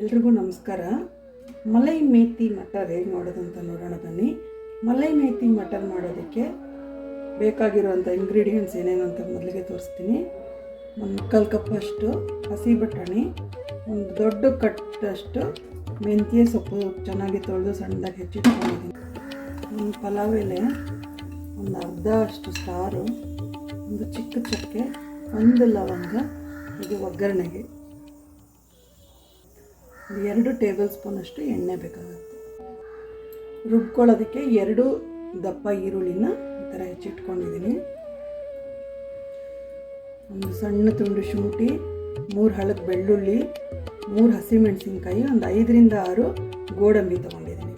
ಎಲ್ರಿಗೂ ನಮಸ್ಕಾರ. ಮಲೈ ಮೇತಿ ಮಟರ್ ಹೇಗೆ ಮಾಡೋದಂತ ನೋಡೋಣ ಬನ್ನಿ. ಮಲೈ ಮೇತಿ ಮಟರ್ ಮಾಡೋದಕ್ಕೆ ಬೇಕಾಗಿರುವಂಥ ಇಂಗ್ರೀಡಿಯೆಂಟ್ಸ್ ಏನೇನು ಅಂತ ಮೊದಲಿಗೆ ತೋರಿಸ್ತೀನಿ. ಒಂದು ಮುಕ್ಕಾಲು ಕಪ್ಪಷ್ಟು ಹಸಿ ಬಟಾಣಿ, ಒಂದು ದೊಡ್ಡ ಕಟ್ಟಷ್ಟು ಮೆಂತ್ಯ ಸೊಪ್ಪು ಚೆನ್ನಾಗಿ ತೊಳೆದು ಸಣ್ಣದಾಗಿ ಹೆಚ್ಚಿಟ್ಕೊಂಡಿದ್ದೀನಿ ಒಂದು ಪಲಾವ್ ಎಲೆ, ಒಂದು ಅರ್ಧ ಅಷ್ಟು ಸಾರು, ಒಂದು ಚಿಕ್ಕ ಚಕ್ಕೆ, ಒಂದು ಲವಂಗ ಇದು ಒಗ್ಗರಣೆಗೆ. ಎರಡು ಟೇಬಲ್ ಸ್ಪೂನಷ್ಟು ಎಣ್ಣೆ ಬೇಕಾಗುತ್ತೆ. ರುಬ್ಕೊಳ್ಳೋದಕ್ಕೆ ಎರಡು ದಪ್ಪ ಈರುಳ್ಳಿನ ಈ ಥರ ಹೆಚ್ಚಿಟ್ಕೊಂಡಿದ್ದೀನಿ. ಒಂದು ಸಣ್ಣ ತುಂಡು ಶುಂಠಿ, ಮೂರು ಹಳದ ಬೆಳ್ಳುಳ್ಳಿ, ಮೂರು ಹಸಿಮೆಣಸಿನ್ಕಾಯಿ, ಒಂದು ಐದರಿಂದ ಆರು ಗೋಡಂಬಿ ತೊಗೊಂಡಿದ್ದೀನಿ.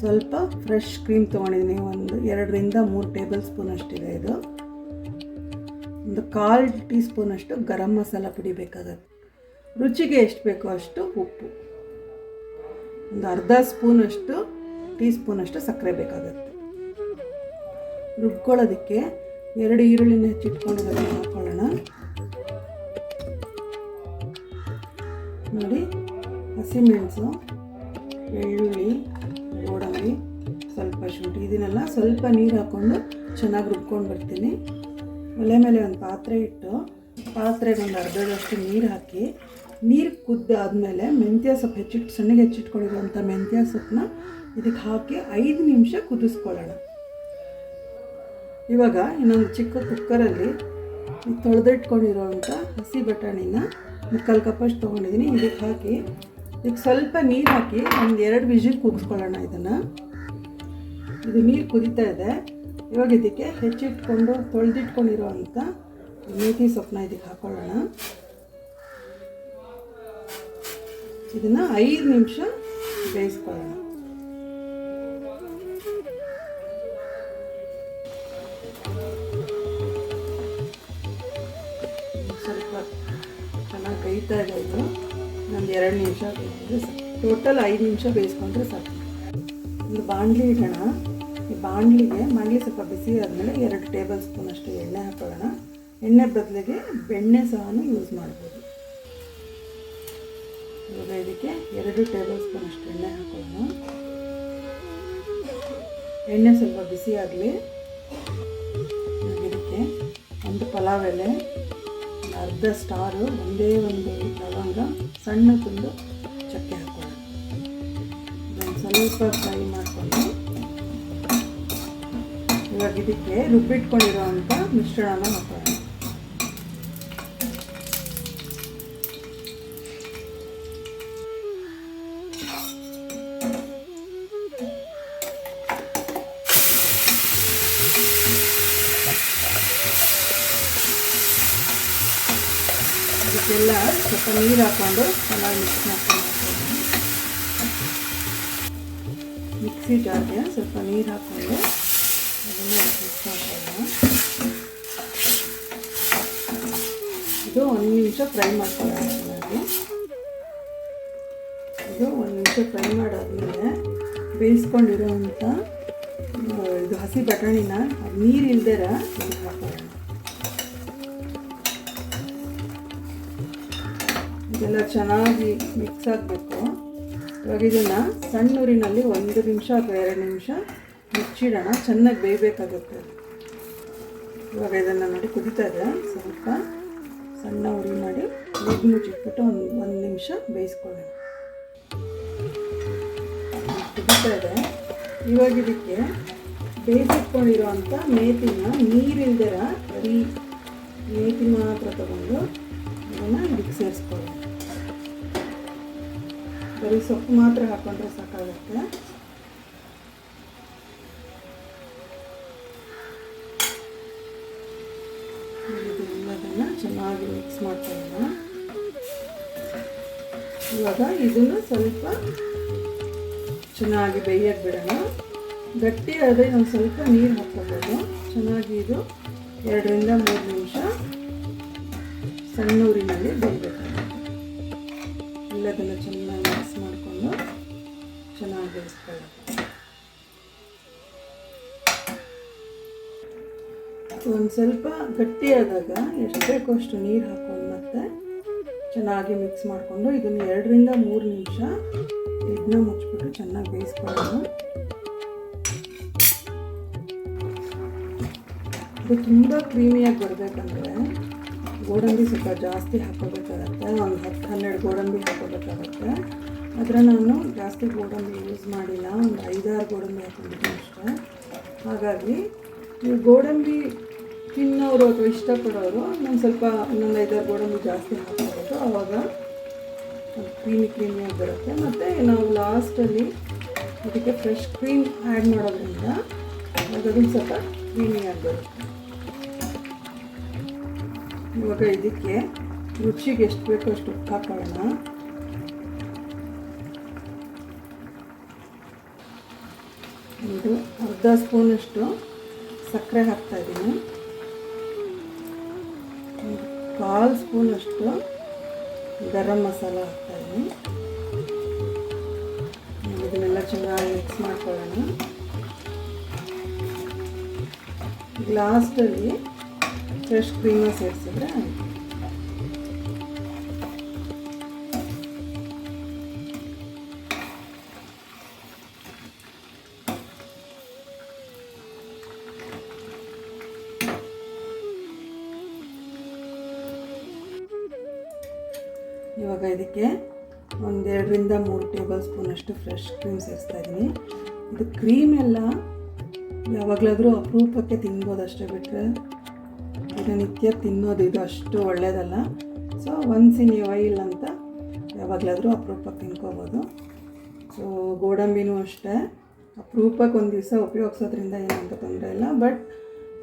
ಸ್ವಲ್ಪ ಫ್ರೆಶ್ ಕ್ರೀಮ್ ತೊಗೊಂಡಿದ್ದೀನಿ. ಒಂದು ಎರಡರಿಂದ ಮೂರು ಟೇಬಲ್ ಸ್ಪೂನ್ ಅಷ್ಟಿದೆ ಇದು. ಒಂದು ಕಾಲು ಟೀ ಸ್ಪೂನಷ್ಟು ಗರಂ ಮಸಾಲ ಪುಡಿ ಬೇಕಾಗತ್ತೆ. ರುಚಿಗೆ ಎಷ್ಟು ಬೇಕೋ ಅಷ್ಟು ಉಪ್ಪು. ಒಂದು ಅರ್ಧ ಸ್ಪೂನಷ್ಟು, ಟೀ ಸ್ಪೂನಷ್ಟು ಸಕ್ಕರೆ ಬೇಕಾಗುತ್ತೆ. ರುಬ್ಕೊಳ್ಳೋದಕ್ಕೆ ಎರಡು ಈರುಳ್ಳಿನ ಹೆಚ್ಚಿಟ್ಕೊಂಡು ಹಾಕ್ಕೊಳ್ಳೋಣ ನೋಡಿ, ಹಸಿಮೆಣಸು, ಬೆಳ್ಳುಳ್ಳಿ, ಗೋಡಂಬಿ, ಸ್ವಲ್ಪ ಶುಂಠಿ, ಇದನ್ನೆಲ್ಲ ಸ್ವಲ್ಪ ನೀರು ಹಾಕ್ಕೊಂಡು ಚೆನ್ನಾಗಿ ರುಬ್ಕೊಂಡು ಬರ್ತೀನಿ ಒಲೆ ಮೇಲೆ ಒಂದು ಪಾತ್ರೆ ಇಟ್ಟು ಪಾತ್ರೆಗೆ ಒಂದು ಅರ್ಧದಷ್ಟು ನೀರು ಹಾಕಿ ನೀರು ಕುದ್ದಾದಮೇಲೆ ಮೆಂತ್ಯ ಸೊಪ್ಪು ಹೆಚ್ಚಿಟ್ಟು ಸಣ್ಣಗೆ ಹೆಚ್ಚಿಟ್ಕೊಂಡಿರುವಂಥ ಮೆಂತ್ಯ ಸೊಪ್ಪನ್ನ ಇದಕ್ಕೆ ಹಾಕಿ ಐದು ನಿಮಿಷ ಕುದಿಸ್ಕೊಳ್ಳೋಣ. ಇವಾಗ ಇನ್ನೊಂದು ಚಿಕ್ಕ ಕುಕ್ಕರಲ್ಲಿ ತೊಳೆದಿಟ್ಕೊಂಡಿರೋವಂಥ ಹಸಿ ಬಟಾಣಿನ ಮುಕ್ಕಾಲು ಕಪ್ಪಷ್ಟು ತೊಗೊಂಡಿದ್ದೀನಿ ಇದಕ್ಕೆ ಹಾಕಿ ಇದಕ್ಕೆ ಸ್ವಲ್ಪ ನೀರು ಹಾಕಿ ಒಂದು ಎರಡು ವಿಜಿಲ್ ಕೂಗಿಸ್ಕೊಳ್ಳೋಣ ಇದನ್ನು. ಇದು ನೀರು ಕುದೀತಾ ಇದೆ. ಇವಾಗ ಇದಕ್ಕೆ ಹೆಚ್ಚಿಟ್ಕೊಂಡು ತೊಳೆದಿಟ್ಕೊಂಡಿರೋವಂಥ ಮೇಥಿ ಸೊಪ್ಪನ್ನ ಇದಕ್ಕೆ ಹಾಕೊಳ್ಳೋಣ. ಇದನ್ನು ಐದು ನಿಮಿಷ ಬೇಯಿಸ್ಕೊಳ್ಳೋಣ. ಸ್ವಲ್ಪ ಚೆನ್ನಾಗಿ ಎರಡು ನಿಮಿಷ ಟೋಟಲ್ ಐದು ನಿಮಿಷ ಬೇಯಿಸ್ಕೊಂಡ್ರೆ ಸಾಕು. ಒಂದು ಬಾಣಲಿ ಇಡೋಣ. ಈ ಬಾಣಲಿಗೆ, ಬಾಣಲಿ ಸ್ವಲ್ಪ ಬಿಸಿ ಆದಮೇಲೆ ಎರಡು ಟೇಬಲ್ ಸ್ಪೂನ್ ಅಷ್ಟು ಎಣ್ಣೆ ಹಾಕೊಳ್ಳೋಣ ಎಣ್ಣೆ ಬದಲಿಗೆ ಬೆಣ್ಣೆ ಸಹ ಯೂಸ್ ಮಾಡ್ಬೋದು. ಇವಾಗ ಇದಕ್ಕೆ ಎರಡು ಟೇಬಲ್ ಸ್ಪೂನ್ ಅಷ್ಟು ಎಣ್ಣೆ ಹಾಕೋಣ. ಎಣ್ಣೆ ಸ್ವಲ್ಪ ಬಿಸಿ ಆಗಲಿ. ಇದಕ್ಕೆ ಒಂದು ಪಲಾವ್ ಎಲೆ ಅರ್ಧ ಸ್ಟಾರು, ಒಂದೇ ಒಂದು ಲವಂಗ, ಸಣ್ಣ ತುಂಡು ಚಕ್ಕೆ ಹಾಕೋಣ. ಇದನ್ನು ಸ್ವಲ್ಪ ಫ್ರೈ ಮಾಡಿಕೊಂಡು ಇವಾಗ ಇದಕ್ಕೆ ರುಬ್ಬಿಟ್ಕೊಂಡಿರೋವಂಥ ಮಿಶ್ರಣನ ಹಾಕೊಳ್ಳೋಣ ಅದಕ್ಕೆಲ್ಲ ಸ್ವಲ್ಪ ನೀರು ಹಾಕ್ಕೊಂಡು ಚೆನ್ನಾಗಿ ಮಿಕ್ಸ್ ಮಾಡ್ಕೊಂಡು ಮಿಕ್ಸಿ ಜಾರ್ಗೆ ಸ್ವಲ್ಪ ನೀರು ಹಾಕ್ಕೊಂಡು ಅದನ್ನು ಮಿಕ್ಸ್ ಮಾಡ್ಕೊಳ್ಳೋಣ. ಇದು ಒಂದು ನಿಮಿಷ ಫ್ರೈ ಮಾಡ್ಕೊಳ್ಳೋಣ ಇದು ಒಂದು ನಿಮಿಷ ಫ್ರೈ ಬೇಯಿಸ್ಕೊಂಡಿರೋ ಅಂಥ ಇದು ಹಸಿ ಬಟಾಣಿನ ನೀರು ಇಲ್ದಿರ ಹಾಕೊಳ್ಳೋಣ ಇದೆಲ್ಲ ಚೆನ್ನಾಗಿ ಮಿಕ್ಸ್ ಆಗಬೇಕು. ಇವಾಗ ಇದನ್ನು ಸಣ್ಣ ಊರಿನಲ್ಲಿ ಒಂದು ನಿಮಿಷ ಅಥವಾ ಎರಡು ನಿಮಿಷ ಮುಚ್ಚಿಡೋಣ. ಚೆನ್ನಾಗಿ ಬೇಯಬೇಕಾಗುತ್ತೆ. ಇವಾಗ ಇದನ್ನು ನೋಡಿ ಕುದೀತಾ ಇದೆ. ಸ್ವಲ್ಪ ಸಣ್ಣ ಉರಿ ಮಾಡಿ ಲಿಡ್ ಮುಚ್ಚಿಟ್ಬಿಟ್ಟು ಒಂದು ಒಂದು ನಿಮಿಷ ಬೇಯಿಸ್ಕೊಳ್ಳೋಣ. ಕುದಿತಾ ಇದೆ. ಇವಾಗ ಇದಕ್ಕೆ ಬೇಯಿಸಿಟ್ಕೊಂಡಿರೋವಂಥ ಮೇತಿನ ನೀರಿಲ್ದಿರ ಬರೀ ಮೇತಿ ಮಾತ್ರ ತಗೊಂಡು ಅದನ್ನು ಇದಕ್ಕೆ ಸೇರಿಸ್ಕೊಳ್ಳೋಣ ಬರೀ ಸೊಪ್ಪು ಮಾತ್ರ ಹಾಕೊಂಡ್ರೆ ಸಾಕಾಗುತ್ತೆ. ಎಲ್ಲದನ್ನು ಚೆನ್ನಾಗಿ ಮಿಕ್ಸ್ ಮಾಡ್ಕೊಳ್ಳೋಣ ಇವಾಗ ಇದನ್ನು ಸ್ವಲ್ಪ ಚೆನ್ನಾಗಿ ಬೇಯಕ್ಕೆ ಬಿಡೋಣ. ಗಟ್ಟಿ ಆದರೆ ಒಂದು ಸ್ವಲ್ಪ ನೀರು ಹಾಕ್ಕೋಬೋದು. ಚೆನ್ನಾಗಿ ಇದು ಎರಡರಿಂದ ಮೂರು ನಿಮಿಷ ಸಣ್ಣ ಊರಿನಲ್ಲಿ ಬೇಯಬೇಕಾಗುತ್ತೆ. ಎಲ್ಲದನ್ನು ಚೆನ್ನಾಗಿ ಮಿಕ್ಸ್ ಮಾಡಿಕೊಂಡು ಚೆನ್ನಾಗಿ ಬೇಯಿಸ್ಕೊಳ್ಳೋದು ಒಂದು ಸ್ವಲ್ಪ ಗಟ್ಟಿಯಾದಾಗ ಎಷ್ಟು ಬೇಕೋ ಅಷ್ಟು ನೀರು ಹಾಕೊಂಡು ಮತ್ತೆ ಚೆನ್ನಾಗಿ ಮಿಕ್ಸ್ ಮಾಡಿಕೊಂಡು ಇದನ್ನು ಎರಡರಿಂದ ಮೂರು ನಿಮಿಷ ಇದನ್ನ ಮುಚ್ಚಿಬಿಟ್ಟು ಚೆನ್ನಾಗಿ ಬೇಯಿಸ್ಕೊಳ್ಳೋಣ ಇದು ತುಂಬ ಕ್ರೀಮಿಯಾಗಿ ಬರಬೇಕಂದ್ರೆ ಗೋಡಂಬಿ ಸ್ವಲ್ಪ ಜಾಸ್ತಿ ಹಾಕೋಬೇಕಾಗತ್ತೆ ಒಂದು ಹತ್ತು ಹನ್ನೆರಡು ಗೋಡಂಬಿ ಹಾಕೋಬೇಕಾಗತ್ತೆ ಆದರೆ ನಾನು ಜಾಸ್ತಿ ಗೋಡಂಬಿ ಯೂಸ್ ಮಾಡಿಲ್ಲ. ಒಂದು ಐದಾರು ಗೋಡಂಬಿ ಹಾಕೊಂಡಿದ್ದೀನಿ ಅಷ್ಟೇ. ಹಾಗಾಗಿ ನೀವು ಗೋಡಂಬಿ ತಿನ್ನೋರು ಅಥವಾ ಇಷ್ಟಪಡೋರು ನಾನು ಸ್ವಲ್ಪ ಇನ್ನೊಂದು ಐದಾರು ಗೋಡಂಬಿ ಜಾಸ್ತಿ ಹಾಕೋಬೇಕು ಆವಾಗ ಕ್ರೀಮಿ ಕ್ರೀಮಿಯಾಗಿ ಬರುತ್ತೆ. ಮತ್ತು ನಾವು ಲಾಸ್ಟಲ್ಲಿ ಅದಕ್ಕೆ ಫ್ರೆಶ್ ಕ್ರೀಮ್ ಆ್ಯಡ್ ಮಾಡೋದ್ರಿಂದ ಅದೊಂದು ಸ್ವಲ್ಪ ಕ್ರೀಮಿಯಾಗಿ ಬರುತ್ತೆ. ಇವಾಗ ಇದಕ್ಕೆ ರುಚಿಗೆ ಎಷ್ಟು ಬೇಕೋ ಅಷ್ಟು ಉಪ್ಪು ಹಾಕೊಳ್ಳೋಣ. ಒಂದು ಅರ್ಧ ಸ್ಪೂನಷ್ಟು ಸಕ್ಕರೆ ಹಾಕ್ತಾ ಇದ್ದೀನಿ. ಒಂದು ಕಾಲು ಸ್ಪೂನಷ್ಟು ಗರಂ ಮಸಾಲ ಹಾಕ್ತಾ ಇದನ್ನೆಲ್ಲ ಚೆನ್ನಾಗಿ ಮಿಕ್ಸ್ ಮಾಡ್ಕೊಳ್ಳೋಣ. ಲಾಸ್ಟಲ್ಲಿ ಫ್ರೆಶ್ ಕ್ರೀಮ ಸೇರಿಸಿದ್ರೆ ಇವಾಗ ಇದಕ್ಕೆ ಒಂದೆರಡರಿಂದ ಮೂರು ಟೇಬಲ್ ಸ್ಪೂನಷ್ಟು ಫ್ರೆಶ್ ಕ್ರೀಮ್ ಸೇರಿಸ್ತಾ ಇದ್ದೀನಿ ಇದು ಕ್ರೀಮ್ ಎಲ್ಲ ಯಾವಾಗಲಾದರೂ ಅಪರೂಪಕ್ಕೆ ತಿನ್ಬೋದಷ್ಟೇ ಬಿಟ್ಟರೆ ದಿನನಿತ್ಯ ತಿನ್ನೋದು ಇದು ಅಷ್ಟು ಒಳ್ಳೆಯದಲ್ಲ ಸೊ ಒನ್ಸ್ ಇನ್ ವೈಲ್ ಅಂತ ಯಾವಾಗಲಾದರೂ ಅಪರೂಪಕ್ಕೆ ತಿನ್ಕೋಬೋದು. ಸೊ ಗೋಡಂಬಿನೂ ಅಷ್ಟೇ. ಅಪರೂಪಕ್ಕೆ ಒಂದು ದಿವಸ ಉಪಯೋಗಿಸೋದ್ರಿಂದ ಏನಂತ ತೊಂದರೆ ಇಲ್ಲ. ಬಟ್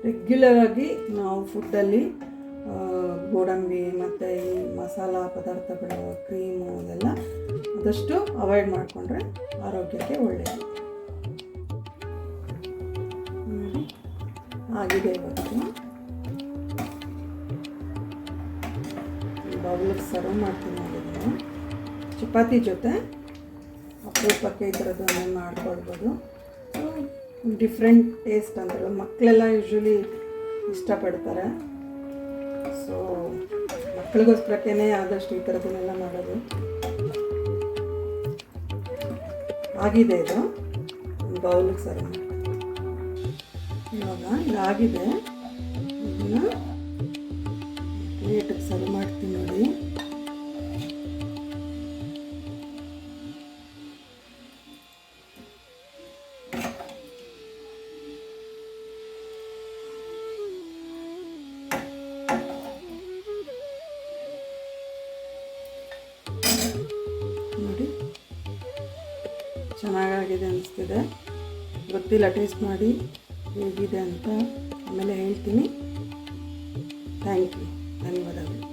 ರೆಗ್ಯುಲರಾಗಿ ನಾವು ಫುಡ್ಡಲ್ಲಿ ಗೋಡಂಬಿ ಮತ್ತು ಈ ಮಸಾಲ ಪದಾರ್ಥಗಳು ಕ್ರೀಮು ಅದೆಲ್ಲ ಆದಷ್ಟು ಅವಾಯ್ಡ್ ಮಾಡಿಕೊಂಡ್ರೆ ಆರೋಗ್ಯಕ್ಕೆ ಒಳ್ಳೆಯದು ಆಗಿದೆ ಇವತ್ತು. ಬೌಲಿಗೆ ಸರ್ವ್ ಮಾಡ್ತೀನಿ ಅದನ್ನು ಚಪಾತಿ ಜೊತೆ ಅಪರೂಪಕ್ಕೆ ಈ ಥರದ್ದು ಮಾಡ್ಕೊಳ್ಬೋದು. ಡಿಫ್ರೆಂಟ್ ಟೇಸ್ಟ್ ಅಂತಾರೆ. ಮಕ್ಕಳೆಲ್ಲ ಯೂಶ್ವಲಿ ಇಷ್ಟಪಡ್ತಾರೆ. ಸೊ ಮಕ್ಕಳಿಗೋಸ್ಕರಕ್ಕೇ ಆದಷ್ಟು ಈ ಥರದನ್ನೆಲ್ಲ ಮಾಡೋದು. ಆಗಿದೆ ಇದು. ಬೌಲಿಗೆ ಸರ್ವ್ ಇವಾಗ ಇದಾಗಿದೆ. ಇದನ್ನು ಪ್ಲೇಟಿಗೆ ಸರ್ವ್ ಮಾಡ್ತೀನಿ ನೋಡಿ. ನೋಡಿ. ಚೆನ್ನಾಗಾಗಿದೆ ಅನಿಸ್ತಿದೆ. ಗೊತ್ತಿಲ್ಲ, ಟೇಸ್ಟ್ ಮಾಡಿ ಹೇಗಿದೆ ಅಂತ ಆಮೇಲೆ ಹೇಳ್ತೀನಿ. Thank you. ధన్యవాదాలు.